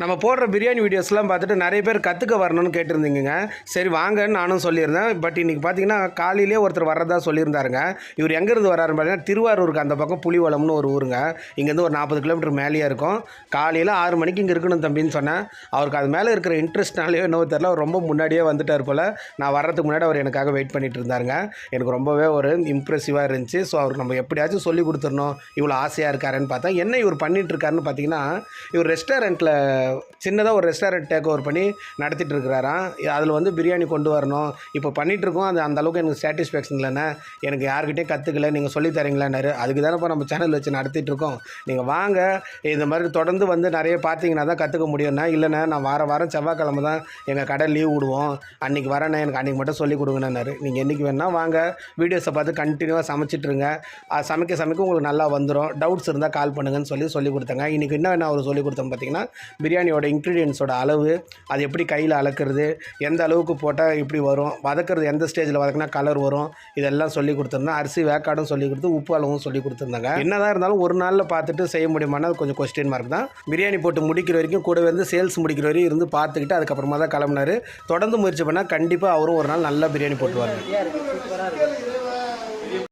நம்ம போடுற பிரியாணி வீடியோஸ்லாம் பார்த்துட்டு நிறைய பேர் கற்றுக்க வரணும்னு கேட்டிருந்தீங்க சரி வாங்கன்னு நானும் சொல்லியிருந்தேன். பட் இன்றைக்கி பார்த்தீங்கன்னா காலையிலே ஒருத்தர் வர்றதா சொல்லியிருந்தாருங்க. இவர் எங்கேருந்து வராருன்னு பார்த்தீங்கன்னா திருவாரூருக்கு அந்த பக்கம் புலிவளம்னு ஒரு ஊருங்க. இங்கேருந்து ஒரு நாற்பது கிலோமீட்டர் மேலேயே இருக்கும். காலையில் ஆறு மணிக்கு இங்கே இருக்கணும் தம்பின்னு சொன்னேன். அவருக்கு அது மேலே இருக்கிற இன்ட்ரெஸ்ட்னாலேயோ என்னவோ தெரில அவர் ரொம்ப முன்னாடியே வந்துட்டார் போல். நான் வர்றதுக்கு முன்னாடி அவர் எனக்காக வெயிட் பண்ணிட்டு இருந்தாருங்க. எனக்கு ரொம்பவே ஒரு இம்ப்ரெசிவாக இருந்துச்சு. ஸோ அவருக்கு நம்ம எப்படியாச்சும் சொல்லி கொடுத்துடணும். இவ்வளோ ஆசையாக இருக்காருன்னு பார்த்தா என்ன இவர் பண்ணிகிட்ருக்காருன்னு பார்த்தீங்கன்னா இவர் ரெஸ்டாரண்ட்டில் சின்னதாக ஒரு ரெஸ்டாரண்ட் டேக் ஓவர் பண்ணி நடத்திட்டு இருக்கிறாராம். அதில் வந்து பிரியாணி கொண்டு வரணும். இப்போ பண்ணிகிட்ருக்கோம் இருக்கோம் அது அந்த அளவுக்கு எனக்கு சாட்டிஸ்ஃபேக்ஷன் இல்லைண்ணே. எனக்கு யார்கிட்டயும் கற்றுக்கல நீங்கள் சொல்லி தரீங்களான்னாரு. அதுக்கு தானே இப்போ நம்ம சேனல் வச்சு நடத்திட்டுருக்கோம் நீங்கள் வாங்க. இந்த மாதிரி தொடர்ந்து வந்து நிறைய பார்த்தீங்கன்னா தான் கற்றுக்க முடியும்ண்ணா. இல்லைண்ணே நான் வார வாரம் செவ்வாய்க்கிழமை தான் எங்கள் கடை லீவ் விடுவோம். அன்றைக்கி வரேண்ணே. எனக்கு அன்றைக்கி மட்டும் சொல்லி கொடுங்கண்ணாரு நீங்கள் என்றைக்கு வேணால் வாங்க. வீடியோஸை பார்த்து கண்டினியூவாக சமைச்சிட்ருங்க அது சமைக்க சமைக்க உங்களுக்கு நல்லா வந்துடும் டவுட்ஸ் இருந்தால் கால் பண்ணுங்கன்னு சொல்லி சொல்லி கொடுத்தாங்க. இன்றைக்கி என்ன என்ன அவர் சொல்லி கொடுத்தோம் பார்த்தீங்கன்னா பிரியாணியோட இன்க்ரீடியன்ஸோட அளவு அது எப்படி கையில் அளக்கிறது எந்த அளவுக்கு போட்டால் இப்படி வரும் வதக்கிறது எந்த ஸ்டேஜில் வதக்கினா கலர் வரும் இதெல்லாம் சொல்லி கொடுத்துருந்தேன் அரிசி வேக்காடும் சொல்லி கொடுத்து உப்பு அளவும் சொல்லி கொடுத்துருந்தாங்க. என்னதான் இருந்தாலும் ஒரு நாளில் பார்த்துட்டு செய்ய முடியுமானா அது கொஞ்சம் கொஸ்டின் மார்க் தான். பிரியாணி போட்டு முடிக்கிற வரைக்கும் கூட வந்து சேல்ஸ் முடிக்கிற வரையும் இருந்து பார்த்துக்கிட்டு அதுக்கப்புறமா தான் கிளம்புனாரு. தொடர்ந்து முயற்சி பண்ணால் கண்டிப்பாக அவரும் ஒரு நாள் நல்லா பிரியாணி போட்டுவார்.